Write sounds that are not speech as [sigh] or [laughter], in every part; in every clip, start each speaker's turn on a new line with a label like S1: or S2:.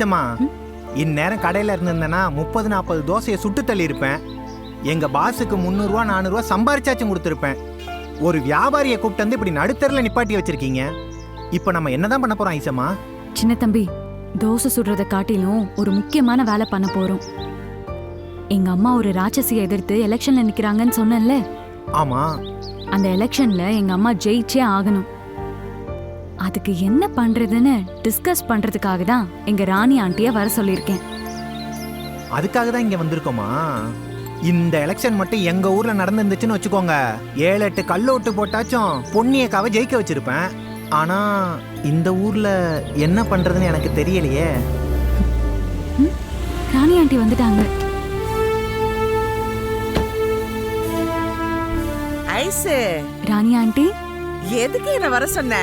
S1: ஐசம்மா இந்நேரம் கடையில இருந்திருந்தேன்னா முப்பது நாற்பது தோசையை சுட்டு தள்ளி இருப்பேன் எங்க பாஸுக்கு முந்நூறுரூவா நானூறுரூவா சம்பாரிச்சாச்சும் கொடுத்துருப்பேன். ஒரு வியாபாரியை கூப்பிட்டு வந்து இப்படி நடுத்தரில் நிப்பாட்டி வச்சிருக்கீங்க. இப்போ நம்ம என்னதான் பண்ண போறோம் ஐசம்மா?
S2: சின்ன தம்பி தோசை சுடுறத காட்டிலும் ஒரு முக்கியமான வேலை பண்ண போறோம். எங்க அம்மா ஒரு ராட்சசியை எதிர்த்து எலெக்ஷன்ல நிக்கிறாங்கன்னு சொன்னேன்ல?
S1: ஆமா.
S2: அந்த எலெக்ஷன்ல எங்க அம்மா ஜெயிச்சே ஆகணும். அதுக்கு என்ன பண்றதுன்னு டிஸ்கஸ் பண்றதுக்காக தான் எங்க ராணி ஆண்டிய வர சொல்லியிருக்கேன்.
S1: அதுக்காக தான் இங்க வந்திருக்கோமா? இந்த எலெக்ஷன் மட்டும் எங்க ஊர்ல நடந்துருந்துச்சுன்னு வச்சுக்கோங்க. ஏழு எட்டு கல்லோட்டு போட்டாச்சும் பொன்னியக்காவை ஜெயிக்க வச்சிருப்பேன். ஆனா இந்த ஊர்ல என்ன பண்றதுன்னு எனக்கு தெரியலையே.
S2: ராணி ஆண்டி வந்துட்டாங்க.
S3: ஐசு.
S2: ராணி ஆண்டி
S3: எதுக்கு என்ன வர சொன்ன?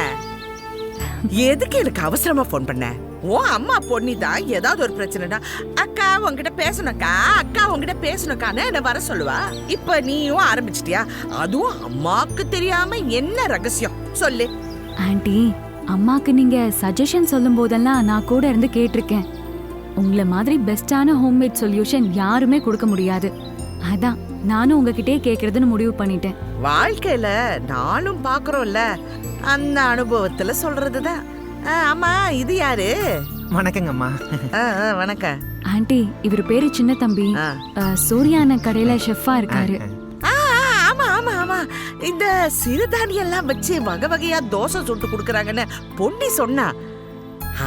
S3: எதுக்கு எனக்கு அவசரமா ஃபோன் பண்ண? ஓ அம்மா பொண்ணி தான் ஏதாவது ஒரு பிரச்சனைனா அக்கா உன்கிட்ட பேசணும்க்கா அக்கா உன்கிட்ட பேசணும்க்கான்னு என்ன வர சொல்லுவா? இப்ப நீயும் ஆரம்பிச்சிட்டியா? அதுவும் அம்மாக்கு தெரியாம என்ன ரகசியம்? சொல்லு.
S2: ஆண்டி அம்மாக்கு நீங்க சஜஷன் சொல்லும் போதெல்லாம் நான் கூட இருந்து கேட்டிருக்கேன். உங்களை மாதிரி பெஸ்டான ஹோம்மேட் சொல்யூஷன் யாருமே கொடுக்க முடியாது. அதான் நானும் உங்ககிட்டே கேக்குறதுன்னு முடிவு பண்ணிட்டேன்.
S3: வாழ்க்கையில நானும் பாக்குறோம்ல அந்த அனுபவத்துல சொல்றதுதான் ஆ, ஆமா இது யாரு?
S1: வணக்கங்கம்மா.
S3: ஆ, ஆ, வணக்கம்.
S2: ஆண்டி இவர் பேரு சின்ன தம்பி. சூர்யான கடையில ஷெஃபா இருக்காரு.
S3: ஆ, ஆ, ஆமா ஆமா ஆமா. இந்த சிறுதானியம் எல்லாம் வச்சு வகை வகையா தோசை சுட்டு குடுக்கறாங்கன்னு பொண்ணி சொன்னா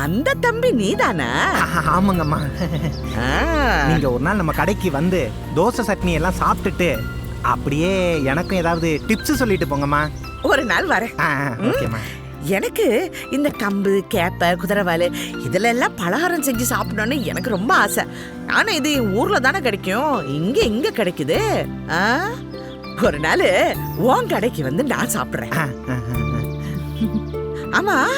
S3: அந்த தம்பி நீதானா?
S1: ஆமாங்கம்மா.
S3: ஆ,
S1: நீங்க ஒரு நாள் நம்ம கடைக்கு வந்து தோசை சட்னி எல்லாம் சாப்பிட்டுட்டு அப்படியே எனக்கும் ஏதாவது டிப்ஸ் சொல்லிட்டு போங்கம்மா.
S3: ஒரு நாள் வரேன்.
S1: ஓகேம்மா.
S3: எனக்கு இந்த கம்பு கேப்பை குதிரைவாலு இதுல எல்லாம் பலகாரம் செஞ்சு சாப்பிடணும்னு எனக்கு ரொம்ப ஆசை. ஆனா இது ஊர்ல தானே கிடைக்கும். இங்க இங்க கிடைக்குது. ஆ? ஒரு நாள் உன் கடைக்கு வந்து நான் சாப்பிடுறேன்.
S1: ஆ, ஆ, ஆ, ஆ.
S3: ஆமா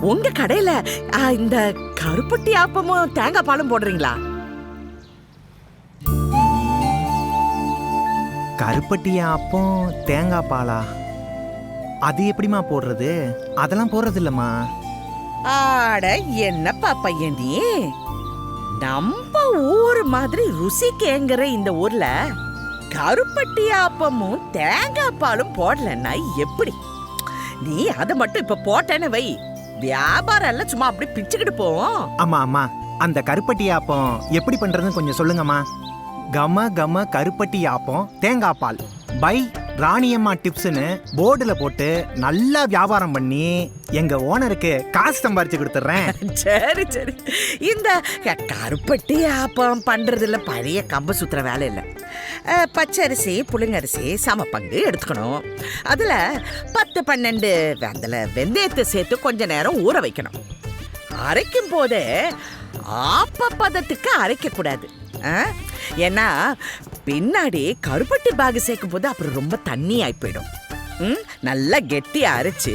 S3: உங்க கடையில இந்த கருப்பட்டி ஆப்பமும் தேங்காய் பாலும் போடுறீங்களா?
S1: கருப்பட்டி அப்பம் தேங்காய் பாலா? அது எப்படிம்மா போடுறது? அதெல்லாம் போடுறது இல்லம்மா
S3: ஆட என்னப்பா பையன் நீ நம்ம ஊர் மாதிரி ருசிக்கேங்கிற இந்த ஊர்ல கருப்பட்டி ஆப்பமும் தேங்காய் பாலும் போடலன்னா எப்படி? நீ அதை மட்டும் இப்ப போட்டேன்னு வை. வியாபாரம் எல்லாம் சும்மா அப்படி பிச்சுக்கிட்டு போவோம்
S1: அம்மா அம்மா அந்த கருப்பட்டி ஆப்பம் எப்படி பண்றதுன்னு கொஞ்சம் சொல்லுங்கம்மா. கம கம கருப்பட்டி ஆப்பம் தேங்காய் பால். பை ராணியம்மா டிப்ஸ்னு போர்டில் போட்டு நல்லா வியாபாரம் பண்ணி எங்க ஓனருக்கு காசு சம்பாரிச்சு கொடுத்துட்றேன். [laughs]
S3: சரி சரி. இந்த கருப்பட்டி ஆப்பம் பண்ணுறதுல பழைய கம்பு சுற்றுற வேலை இல்லை. பச்சரிசி புழுங்கரிசி சம பங்கு எடுத்துக்கணும். அதில் பத்து பன்னெண்டு அதில் வெந்தயத்தை சேர்த்து கொஞ்ச நேரம் ஊற வைக்கணும். அரைக்கும் போதே ஆப்ப பதத்துக்கு அரைக்கக்கூடாது. ஏன்னா பின்னாடி கருப்பட்டி பாகு சேர்க்கும் போது அப்புறம் ரொம்ப தண்ணி ஆகி போயிடும். ம், நல்லா கெட்டி அரைச்சு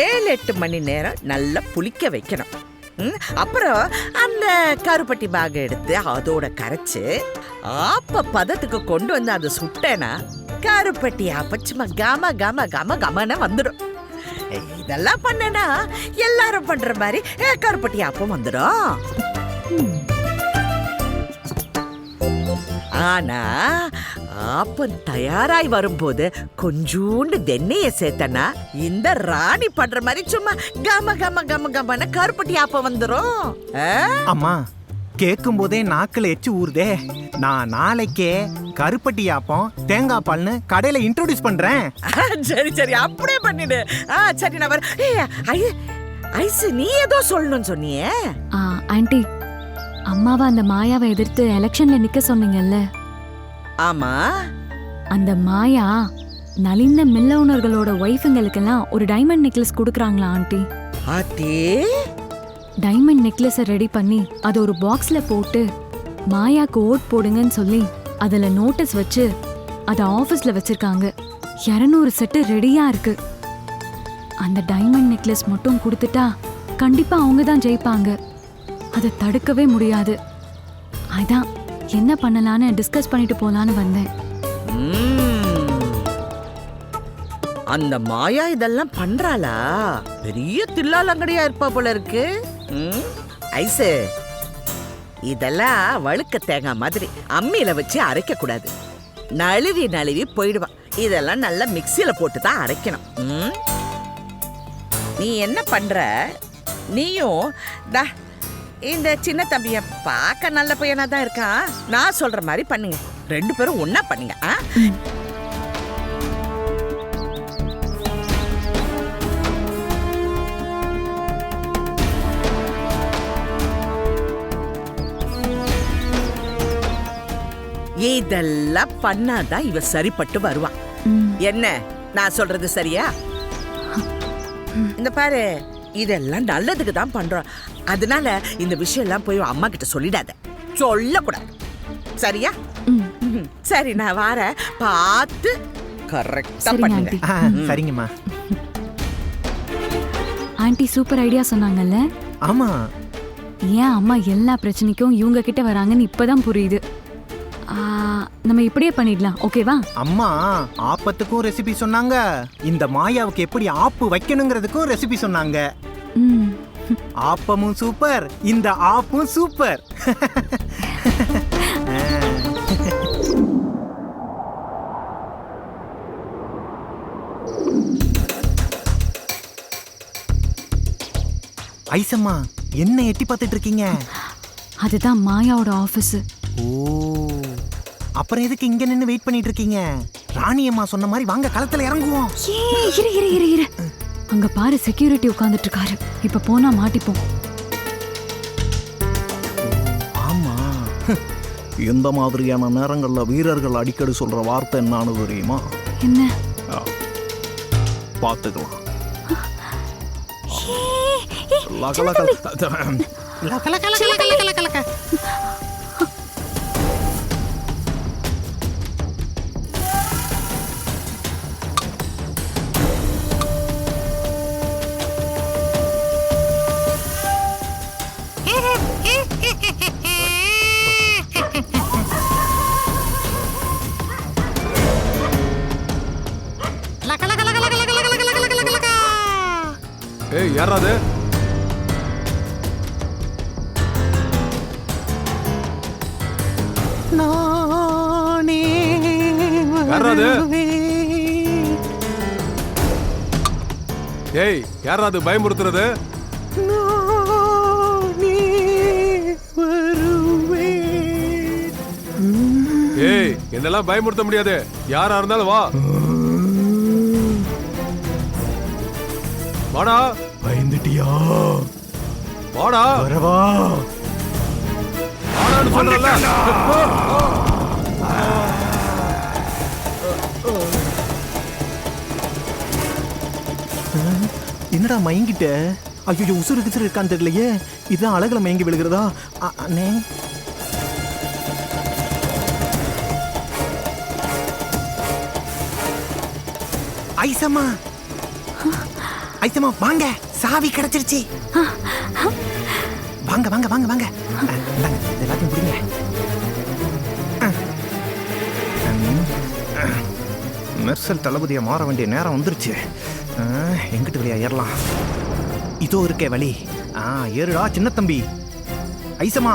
S3: ஏழு எட்டு மணி நேரம் நல்லா புளிக்க வைக்கணும். ம், அப்புறம் அந்த கருப்பட்டி பாகை எடுத்து அதோட கரைச்சு ஆப்ப பதத்துக்கு கொண்டு வந்து அதை சுட்டேன்னா கருப்பட்டி ஆப்ப சும்மா கம கம கம கமன வந்துடும். இதெல்லாம் பண்ணனா எல்லாரும் பண்ற மாதிரி கருப்பட்டி ஆப்பம் வந்துடும். ஆனா ஆப்பம் தயாராய் வரும்போது கொஞ்சூண்டு வெண்ணெய சேர்த்தனா இந்த ராணி பண்ற மாதிரி சும்மா கம கம கம கமன்னு கருப்பட்டி ஆப்பம் வந்துரும். ஆ?
S1: அம்மா கேட்கும் போதே நாக்குல எச்சு ஊறுதே. நான் நாளைக்கே கருப்பட்டி ஆப்பம் தேங்காய் பால்னு கடையில இன்ட்ரோடியூஸ் பண்றேன்.
S3: சரி சரி அப்படியே பண்ணிடு. ஆ சரி நான் ஐ ஐசு நீ ஏதோ சொல்லணும்னு சொன்னியே.
S2: ஆ, ஆண்டி அம்மாவை அந்த மாயாவை எதிர்த்து எலெக்ஷன்ல நிக்க சொன்னீங்கல்ல?
S3: ஆமா.
S2: அந்த மாயா நலிந்த மில்ல ஓனர்களோட ஒய்ஃபுங்களுக்கெல்லாம் ஒரு டைமண்ட் நெக்லஸ் கொடுக்குறாங்களா ஆண்டி?
S3: அதே
S2: டைமண்ட் நெக்லஸை ரெடி பண்ணி அதை ஒரு பாக்ஸ்ல போட்டு மாயாக்கு ஓட் போடுங்கன்னு சொல்லி அதுல நோட்டீஸ் வச்சு அதை ஆபீஸ்ல வச்சிருக்காங்க. இரநூறு செட்டு ரெடியா இருக்கு. அந்த டைமண்ட் நெக்லஸ் மட்டும் கொடுத்துட்டா கண்டிப்பா அவங்க தான் ஜெயிப்பாங்க. அதை தடுக்கவே முடியாது. அதான் என்ன பண்ணலான்னு டிஸ்கஸ் பண்ணிட்டு போலான்னு வந்தேன்.
S3: ம். அந்த மாயா இதெல்லாம் பண்றாளா? பெரிய தில்லாலங்கடியா இருப்பா போல இருக்கு. ம்? ஐசு இதெல்லாம் வழுக்க தேங்காய் மாதிரி அம்மியில வச்சு அரைக்க கூடாது. நழுவி நழுவி போயிடுவான் இதெல்லாம் நல்லா மிக்சியில போட்டு தான் அரைக்கணும். ம்? நீ என்ன பண்ற? நீயும் டா இந்த சின்ன தம்பிய பார்க்க நல்ல பையனா தான் இருக்கான் நான் சொல்ற மாதிரி பண்ணுங்க. ரெண்டு பேரும் ஒண்ணா பண்ணுங்க ஆ? இதெல்லாம் பண்ணாதான் இவ சரிப்பட்டு வருவான் என்ன? நான் சொல்றது சரியா? இந்த பாரு இதெல்லாம் நல்லதுக்கு தான் பண்றோம். அதனால இந்த விஷயம் எல்லாம் போய் அம்மா கிட்ட சொல்லிடாத. சொல்லக்கூடாது. சரியா? சரி நான் வரேன். பார்த்து கரெக்டா பண்ணுங்க.
S1: சரிங்கம்மா.
S2: ஆண்டி சூப்பர் ஐடியா சொன்னாங்கல்ல?
S1: ஆமா.
S2: ஏன் அம்மா எல்லா பிரச்சனைக்கும் இவங்க கிட்ட வராங்கன்னு இப்பதான் புரியுது. நம்ம இப்படியே பண்ணிடலாம். ஓகேவா
S1: அம்மா ஆப்பத்துக்கும் ரெசிபி சொன்னாங்க. இந்த மாயாவுக்கு எப்படி ஆப்பு வைக்கணுங்கிறதுக்கும் ரெசிபி சொன்னாங்க.
S2: ம்.
S1: ஆப்பமும் சூப்பர் இந்த ஆப்பும் சூப்பர் ஐசம்மா என்ன எட்டி பார்த்துட்டு இருக்கீங்க?
S2: அதுதான் மாயாவோட ஆஃபீஸ்
S1: ஓ. அப்புறம் எதுக்கு இங்க நின்னு வெயிட் பண்ணிட்டு இருக்கீங்க ராணி அம்மா சொன்ன மாதிரி வாங்க களத்துல இறங்குவோம்.
S2: ஏ இரு இரு இரு இரு. அங்க பாரு செக்யூரிட்டி உட்கார்ந்துட்டு இருக்காரு இப்ப போனா மாட்டிப்போம்.
S1: ஆமா.
S4: இந்த மாதிரியான நேரங்களில் வீரர்கள் அடிக்கடி சொல்ற வார்த்தை என்னன்னு தெரியுமா?
S2: என்ன?
S4: பார்த்துக்கலாம்.
S2: ஏ, ஏ,
S4: லக, லக,
S5: ஏய் யாரா அது
S1: நானே? வருவேன்.
S5: ஏய் யாரா அது பயமுறுத்துறது. ஏய் என்னெல்லாம் பயமுறுத்த முடியாது யாரா இருந்தாலும் வா வாடா
S1: பயந்துட்டியா
S5: வாடா.
S1: வரவா? என்னடா மயங்கிட்ட? ஐயோ உசுறு கிசுறு இருக்கான்னு தெரியலையே. இதுதான் அழகுல மயங்கி விழுகிறதா? அ- அண்ணே. ஐசம்மா. ஐசம்மா வாங்க. சாவி கிடைச்சிருச்சு. வாங்க வாங்க வாங்க வாங்க. எல்லாத்தையும் பிடிங்க. மெர்சல் தளபதியை மாற வேண்டிய நேரம் வந்துருச்சு. எங்கிட்டு வழியா ஏறலாம்? இதோ இருக்கே வழி. ஆ ஏறுடா சின்ன தம்பி. ஐசம்மா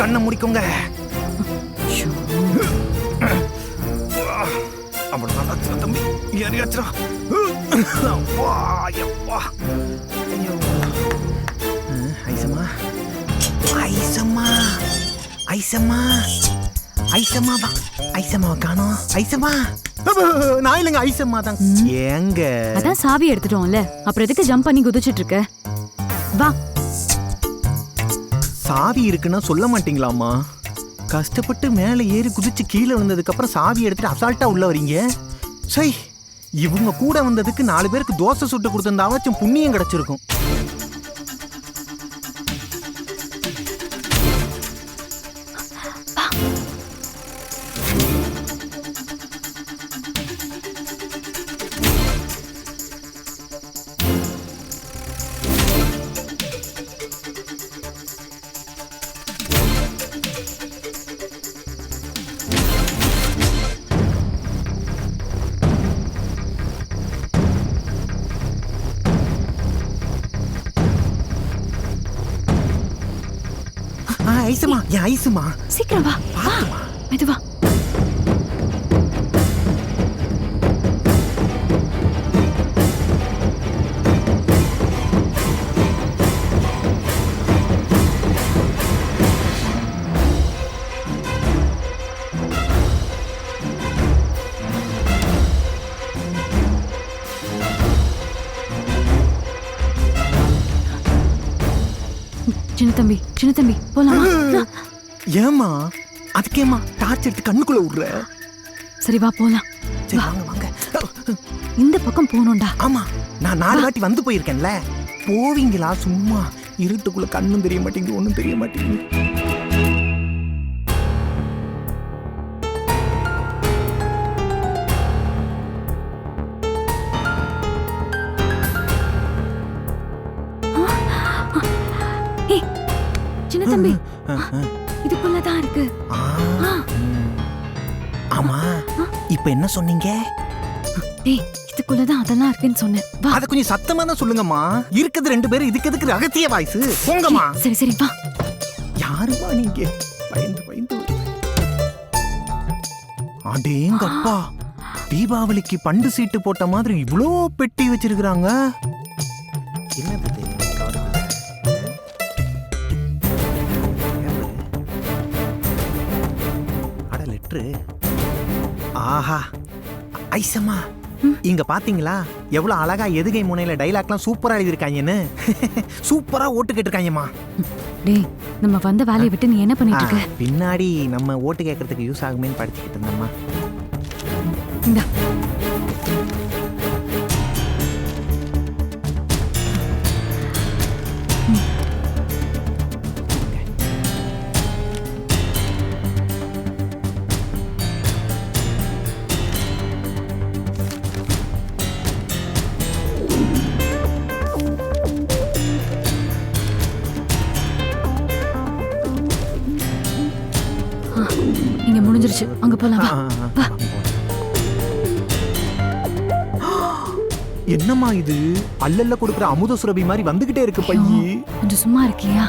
S1: கண்ணை முடிக்கோங்க. அவ்வளோதான் சின்ன தம்பி ஏறியாச்சுடா அப்பா, எப்பா. ஐயோ. அஹ், ஐசம்மா ஐசம்மா ஐசம்மா ஐசம்மா வா ஐசம்மாவை காணோம் ஐசம்மா அப்ப, நான் இல்லைங்க ஐசம்மா தான் ஏங்க
S2: அதான் சாவி எடுத்துட்டோம்ல அப்புறம் எதுக்கு ஜம்ப் பண்ணி குதிச்சிட்டு இருக்க வா
S1: சாவி இருக்குன்னா சொல்ல மாட்டீங்களாம்மா கஷ்டப்பட்டு மேலே ஏறி குதிச்சு கீழே விழுந்ததுக்கப்புறம் சாவி எடுத்துட்டு அசால்ட்டா உள்ள வரீங்க சை இவங்க கூட வந்ததுக்கு நாலு பேருக்கு தோசை சுட்டு கொடுத்திருந்தாவாச்சும் புண்ணியம் கிடைச்சிருக்கும். ஐசுமா
S2: சீக்கிரம் வா. வா. மெதுவா சின்ன தம்பி சின்ன தம்பி போலாமா.
S1: ஏமா அதுக்கேம்மா டார்ச் எடுத்து கண்ணுக்குள்ள விடுற?
S2: சரி வா போலாம்.
S1: சரி வாங்க வாங்க.
S2: இந்த பக்கம் போகணும்டா.
S1: ஆமா நான் நாலு வாட்டி வந்து போயிருக்கேன்ல. போவீங்களா? சும்மா இருட்டுக்குள்ள கண்ணும் தெரிய மாட்டேங்குது ஒண்ணும் தெரிய மாட்டேங்குது.
S2: சின்ன தம்பி. இதுக்குள்ளதான் இருக்கு.
S1: ஆமா. இப்ப என்ன சொன்னீங்க?
S2: ஏய் இதுக்குள்ளதான் அதெல்லாம் இருக்குன்னு சொன்னேன். வா.
S1: அத கொஞ்சம் சத்தமா தான் சொல்லுங்கம்மா. இருக்குது ரெண்டு பேரும் இதுக்கு எதுக்கு ரகசிய வாய்ஸ்? போங்கம்மா.
S2: சரி சரி வா.
S1: யாருமா நீங்க? பயந்து பயந்து. அடேங்கப்பா. தீபாவளிக்கு பண்டு சீட்டு போட்ட மாதிரி இவ்வளோ பெட்டி வச்சிருக்கிறாங்க. என்னது ஆஹா. ஐசம்மா இங்க பாத்தீங்களா? எவ்வளவு அழகா எதுகை முனையில டைலாக்லாம் சூப்பரா எழுதிருக்காங்கன்னு சூப்பரா ஓட்டு கேட்டிருக்காங்கம்மா
S2: டேய் நம்ம வந்த வேலையை விட்டு நீ என்ன பண்ணிட்டு இருக்க?
S1: பின்னாடி நம்ம ஓட்டு கேட்கறதுக்கு யூஸ் ஆகுமேன்னு படிச்சுக்கிட்டு இருந்தோம்மா.
S2: போலாம் வா. [gasps]
S1: என்னம்மா இது? அல்லல்ல கொடுக்குற அமுத சுரபி மாதிரி வந்துகிட்டே இருக்கு பையி.
S2: கொஞ்சம் சும்மா இருக்கியா?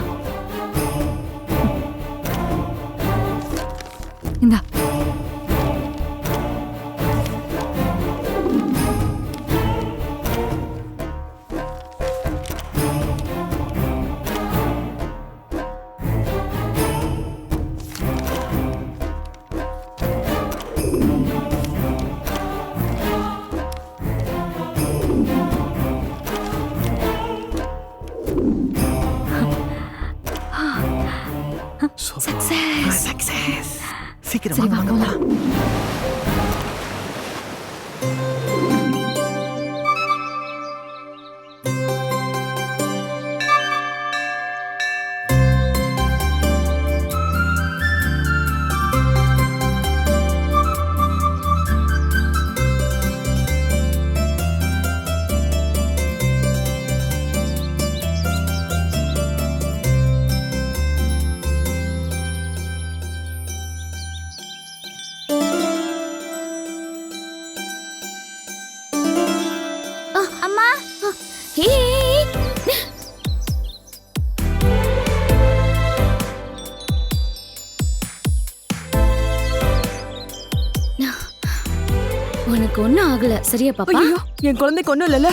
S6: ஆகல சரியா பாப்பா?
S7: ஐயோ என் குழந்தைக்கு ஒண்ணும் இல்லைல்ல.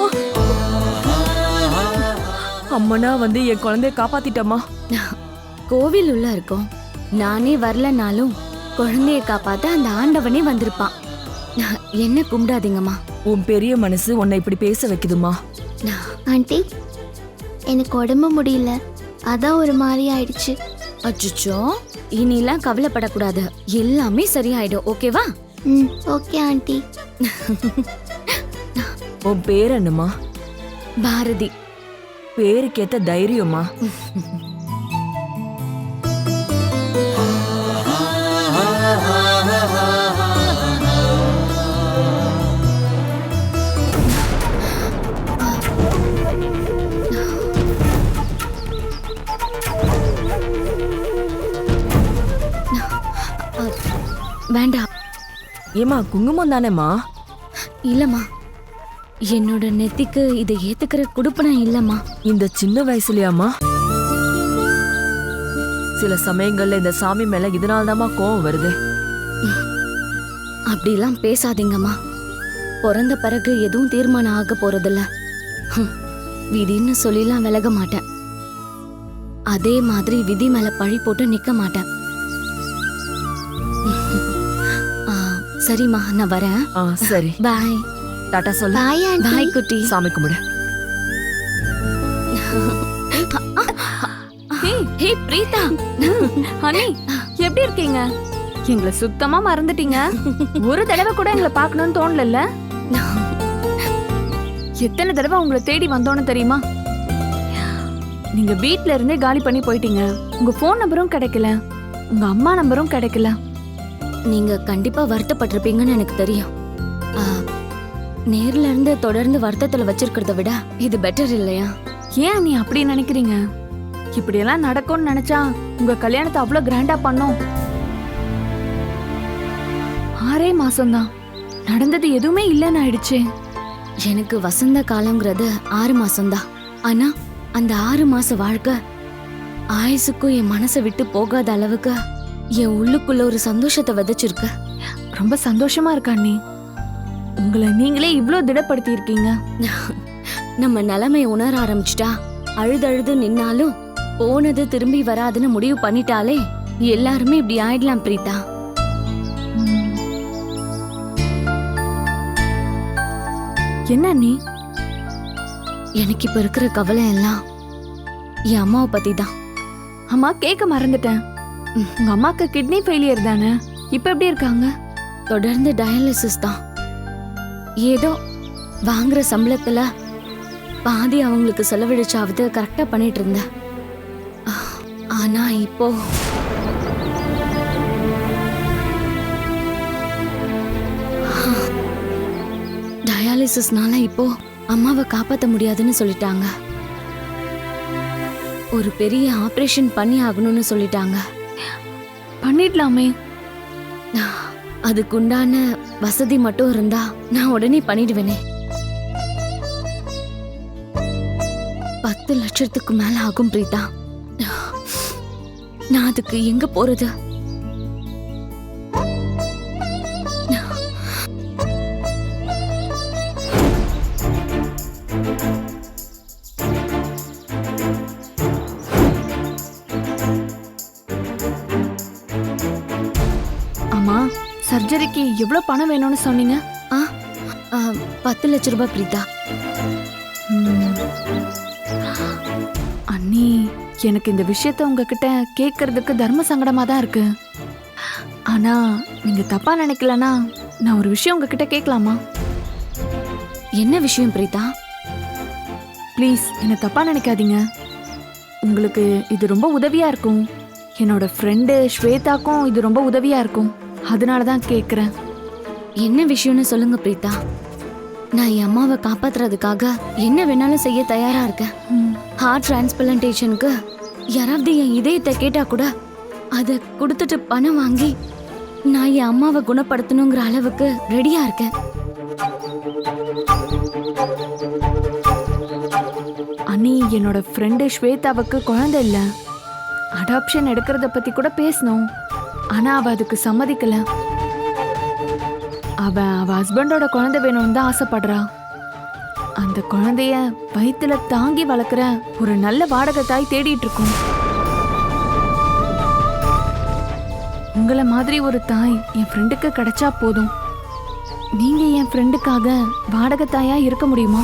S7: ஆ. அம்மனா வந்து என் குழந்தைய காப்பாத்திட்டம்மா.
S6: கோவில் உள்ள இருக்கோம். நானே வரலனாலும் குழந்தைய காப்பாத்த அந்த ஆண்டவனே வந்திருப்பான். என்ன கும்பிடாதீங்கம்மா.
S7: உன் பெரிய மனசு உன்னை இப்படி பேச வைக்குதுமா
S8: ஆண்டி எனக்கு உடம்பு முடியல. அதான் ஒரு மாதிரி ஆயிடுச்சு.
S6: அச்சுச்சோ இனிலாம் கவலைப்படக்கூடாது. எல்லாமே சரியாயிடும். ஓகேவா?
S8: ம். Okay aunty.
S7: உன் பேர் என்னம்மா?
S6: பாரதி.
S7: பேருக்கேத்த தைரியம்மா. ஏமா குங்குமம் தானேம்மா?
S6: இல்லம்மா. என்னோட நெத்திக்கு இதை ஏத்துக்கிற குடுப்பனம் இல்லம்மா.
S7: இந்த சின்ன வயசுலயாம்மா? சில சமயங்கள்ல இந்த சாமி மேல இதனால கோவம் வருது.
S6: அப்படிலாம் பேசாதீங்கம்மா. பிறந்த பிறகு எதுவும் தீர்மானம் ஆக போறதில்ல. விதின்னு சொல்லிலாம் விலக மாட்டேன். அதே மாதிரி விதி மேல பழி போட்டு நிக்க மாட்டேன். சரிம்மா நான் வரேன்.
S7: ஆ சரி.
S6: பாய்.
S7: டாட்டா சொல்லு.
S8: Bye aunty.
S6: பாய் குட்டி.
S7: சாமி கும்பிடு.
S6: ஹே பிரீதா
S9: ஹனி எப்படி இருக்கீங்க? எங்களை சுத்தமா மறந்துட்டீங்க. ஒரு தடவை கூட எங்களை பார்க்கணும்னு தோணல எத்தனை தடவை உங்களை தேடி வந்தோன்னு தெரியுமா? நீங்க வீட்ல இருந்தே காலி பண்ணி போயிட்டீங்க. உங்க ஃபோன் நம்பரும் கிடைக்கல. உங்க அம்மா நம்பரும் கிடைக்கல.
S6: நீங்க கண்டிப்பா வருத்தப்பட்டிருப்பீங்கன்னு எனக்கு தெரியும். நேர்ல இருந்து தொடர்ந்து வருத்தத்துல வச்சிருக்கிறத விட இது பெட்டர் இல்லையா?
S9: ஏன் நீ அப்படி நினைக்கிறீங்க? இப்படியெல்லாம் நடக்கும்னு நினைச்சா உங்க கல்யாணத்தை அவ்வளவு கிராண்டா பண்ணோம். ஆறே மாசம்தான். நடந்தது எதுவுமே இல்லைன்னு ஆயிடுச்சு.
S6: எனக்கு வசந்த காலங்கிறது ஆறு மாசம்தான். ஆனா அந்த ஆறு மாச வாழ்க்கை ஆயுசுக்கும் என் மனசை விட்டு போகாத அளவுக்கு என் உள்ளுக்குள்ள ஒரு சந்தோஷத்தை விதைச்சிருக்கு.
S9: ரொம்ப சந்தோஷமா இருக்கா நீ உங்களை நீங்களே இவ்ளோ திடப்படுத்தி இருக்கீங்க
S6: நம்ம நிலைமை உணர ஆரம்பிச்சிட்டா அழுதழுது நின்னாலும் போனது திரும்பி வராதுன்னு முடிவு பண்ணிட்டாலே எல்லாருமே இப்படி ஆயிடலாம் பிரீதா
S9: என்ன நீ
S6: எனக்கு இப்ப இருக்கிற கவலை எல்லாம் என் அம்மாவை பத்தி தான்
S9: அம்மா கேட்க மறந்துட்டேன். உங்க அம்மாக்கு கிட்னி ஃபெயிலியர் தானே? இப்ப எப்படி இருக்காங்க?
S6: தொடர்ந்து டயாலிசிஸ் தான். ஏதோ வாங்குற சம்பளத்துல பாதி அவங்களுக்கு செலவழிச்சாவது கரெக்டா பண்ணிட்டு இருந்தேன். ஆ, ஆனா இப்போ டயாலிசிஸ்னால இப்போ அம்மாவை காப்பாற்ற முடியாதுன்னு சொல்லிட்டாங்க. ஒரு பெரிய ஆப்ரேஷன் பண்ணி ஆகணும்னு சொல்லிட்டாங்க.
S9: பண்ணிடலாமே.
S6: அதுக்குண்டான வசதி மட்டும் இருந்தா நான் உடனே பண்ணிடுவேனே. பத்து லட்சத்துக்கு மேல ஆகும் பிரீதா நான் அதுக்கு எங்க போறது?
S9: எவ்வளோ பணம் வேணும்னு சொன்னீங்க?
S6: ஆ ஆ, பத்து லட்ச ரூபாய் பிரீதா
S9: அண்ணி எனக்கு இந்த விஷயத்த உங்ககிட்ட கேட்கறதுக்கு தர்ம சங்கடமாக தான் இருக்கு. ஆனால் நீங்கள் தப்பாக நினைக்கலன்னா நான் ஒரு விஷயம் உங்ககிட்ட கேட்கலாமா?
S6: என்ன விஷயம் பிரீதா
S9: ப்ளீஸ் என்னை தப்பாக நினைக்காதீங்க. உங்களுக்கு இது ரொம்ப உதவியாக இருக்கும். என்னோட ஃப்ரெண்டு ஸ்வேதாக்கும் இது ரொம்ப உதவியாக இருக்கும். அதனால தான் கேட்குறேன்
S6: என்ன விஷயம்னு சொல்லுங்க பிரீதா நான் என் அம்மாவை காப்பாத்துறதுக்காக என்ன வேணாலும் செய்ய தயாரா இருக்கேன். ஹார்ட் டிரான்ஸ்பிளான்டேஷனுக்கு யாராவது என் இதயத்தை கேட்டா கூட அதை கொடுத்துட்டு பணம் வாங்கி நான் என் அம்மாவை குணப்படுத்தணுங்கிற அளவுக்கு ரெடியா இருக்கேன்.
S9: அண்ணி என்னோட ஃப்ரெண்டு ஸ்வேதாவுக்கு குழந்தை இல்லை. அடாப்ஷன் எடுக்கிறத பத்தி கூட பேசணும். ஆனா அவ அதுக்கு சம்மதிக்கல. அவன் அவ ஹஸ்பண்டோட குழந்தை வேணும்னு தான் ஆசைப்படுறா. அந்த குழந்தைய வயிற்றுல தாங்கி வளர்க்குற ஒரு நல்ல வாடகை தாய் தேடிட்டு இருக்கோம். உங்களை மாதிரி ஒரு தாய் என் ஃப்ரெண்டுக்கு கிடைச்சா போதும். நீங்க என் ஃப்ரெண்டுக்காக வாடகை தாயா இருக்க முடியுமா?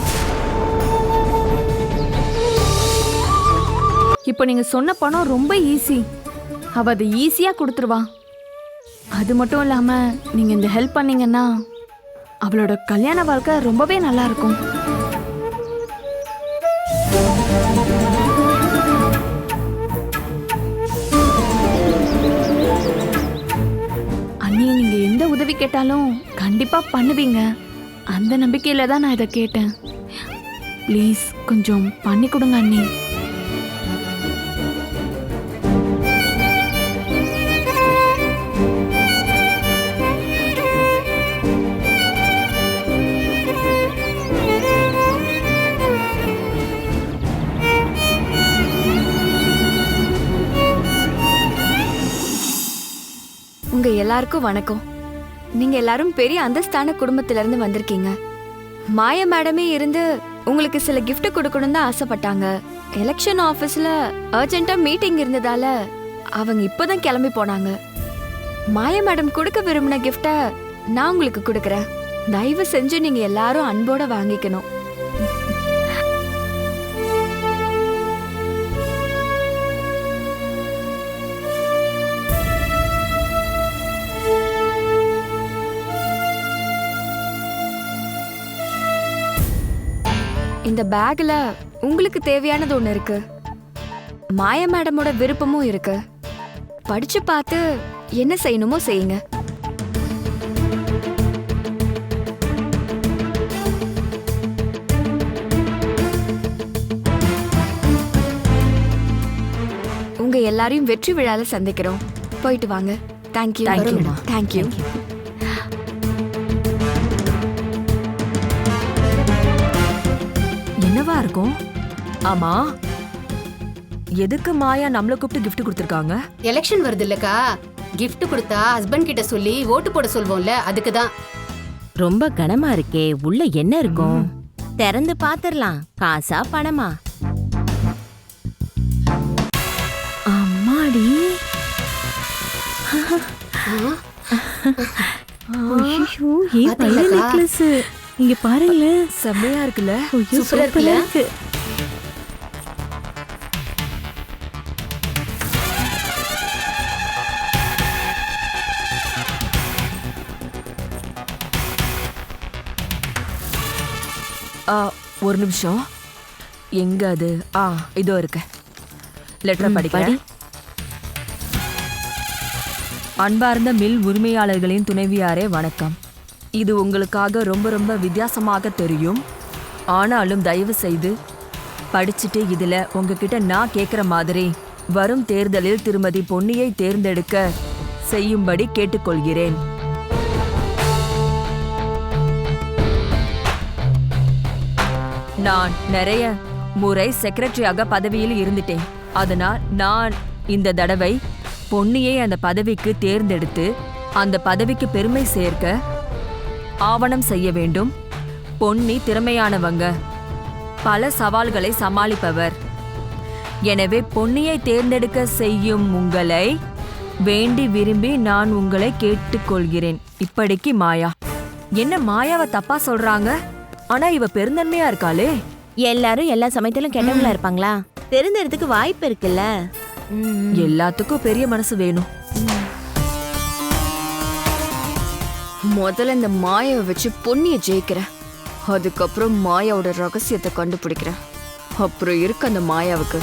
S9: இப்போ நீங்க சொன்ன பணம் ரொம்ப ஈஸி அவ அதை ஈஸியா கொடுத்துருவா. அது மட்டும் இல்லாம நீங்க இந்த ஹெல்ப் பண்ணீங்கன்னா அவளோட கல்யாண வாழ்க்கை ரொம்பவே நல்லா இருக்கும் அண்ணி நீங்க எந்த உதவி கேட்டாலும் கண்டிப்பா பண்ணுவீங்க. அந்த நம்பிக்கையில தான் நான் இதை கேட்டேன். ப்ளீஸ் கொஞ்சம் பண்ணி கொடுங்க அண்ணி.
S10: எல்லாருக்கும் வணக்கம். நீங்க எல்லாரும் பெரிய அந்தஸ்தான குடும்பத்துல இருந்து வந்திருக்கீங்க. மாய மேடமே இருந்து உங்களுக்கு சில கிஃப்ட் கொடுக்கணும்னு தான் ஆசைப்பட்டாங்க. எலெக்ஷன் ஆஃபீஸ்ல அர்ஜென்ட்டா மீட்டிங் இருந்ததால அவங்க இப்போதான் கிளம்பி போனாங்க. மாய மேடம் கொடுக்க விரும்பின கிஃப்ட நான் உங்களுக்கு கொடுக்கறேன். தயவு செஞ்சு நீங்க எல்லாரும் அன்போட வாங்கிக்கணும். இந்த பேக்ல உங்களுக்கு தேவையானது ஒண்ணு இருக்கு. மாய மேடமோட விருப்பமும் இருக்கு. படிச்சு பார்த்து என்ன செய்யணுமோ செய்யுங்க. உங்க எல்லாரையும் வெற்றி விழால சந்திக்கிறோம். போயிட்டு வாங்க. தேங்க்யூ
S7: தேங்க்யூம்மா.
S10: தேங்க்யூ
S7: என்னவா இருக்கும்? ஆமா. எதுக்கு மாயா நம்மள கூப்பிட்டு gift கொடுத்துருக்காங்க?
S11: எலெக்ஷன் வருது இல்லக்கா gift கொடுத்தா ஹஸ்பண்ட் கிட்ட சொல்லி ஓட்டு போட சொல்வோம்ல அதுக்கு தான்
S12: ரொம்ப கனமா இருக்கே உள்ள என்ன இருக்கும்? திறந்து பாத்திரலாம் காசா பணமா?
S2: அம்மாடி.
S11: பாத்தீங்களாக்கா?
S2: இங்க பாருங்களேன்
S7: செம்மையா இருக்குல்ல?
S11: சூப்பரா இருக்குல்ல?
S7: ஆ, ஒரு நிமிஷம். எங்க அது? ஆ இதோ இருக்கு. லெட்டர் படிக்கிறேன். அன்பார்ந்த மில் உரிமையாளர்களின் துணைவியாரே வணக்கம். இது உங்களுக்காக ரொம்ப ரொம்ப வித்தியாசமாக தெரியும். ஆனாலும் தயவு செய்து படிச்சுட்டு இதில் உங்ககிட்ட நான் கேட்குற மாதிரி வரும் தேர்தலில் திருமதி பொன்னியை தேர்ந்தெடுக்க செய்யும்படி கேட்டுக்கொள்கிறேன். நான் நிறைய முறை செக்ரட்டரியாக பதவியில் இருந்துட்டேன். அதனால் நான் இந்த தடவை பொன்னியை அந்த பதவிக்கு தேர்ந்தெடுத்து அந்த பதவிக்கு பெருமை சேர்க்க ஆவணம் செய்ய வேண்டும். பொன்னி திறமையானவங்க. பல சவால்களை சமாளிப்பவர். எனவே பொன்னியை தேர்ந்தெடுக்க செய்யும் உங்களை வேண்டி விரும்பி நான் உங்களை கேட்டுக்கொள்கிறேன். இப்படிக்கு மாயா. என்ன மாயாவை தப்பா சொல்றாங்க? ஆனா இவ பெருந்தன்மையா இருக்காளே.
S12: எல்லாரும் எல்லா சமயத்திலும் கெட்டவங்களா இருப்பாங்களா? தெரிந்ததுக்கு வாய்ப்பு இருக்குல்ல.
S7: எல்லாத்துக்கும் பெரிய மனசு வேணும்.
S10: முதல்ல இந்த மாயாவை வச்சு பொன்னியை ஜெயிக்கிறேன் அதுக்கப்புறம் மாயாவோட ரகசியத்தை கண்டுபிடிக்கிறேன் அப்புறம் இருக்கு அந்த மாயாவுக்கு.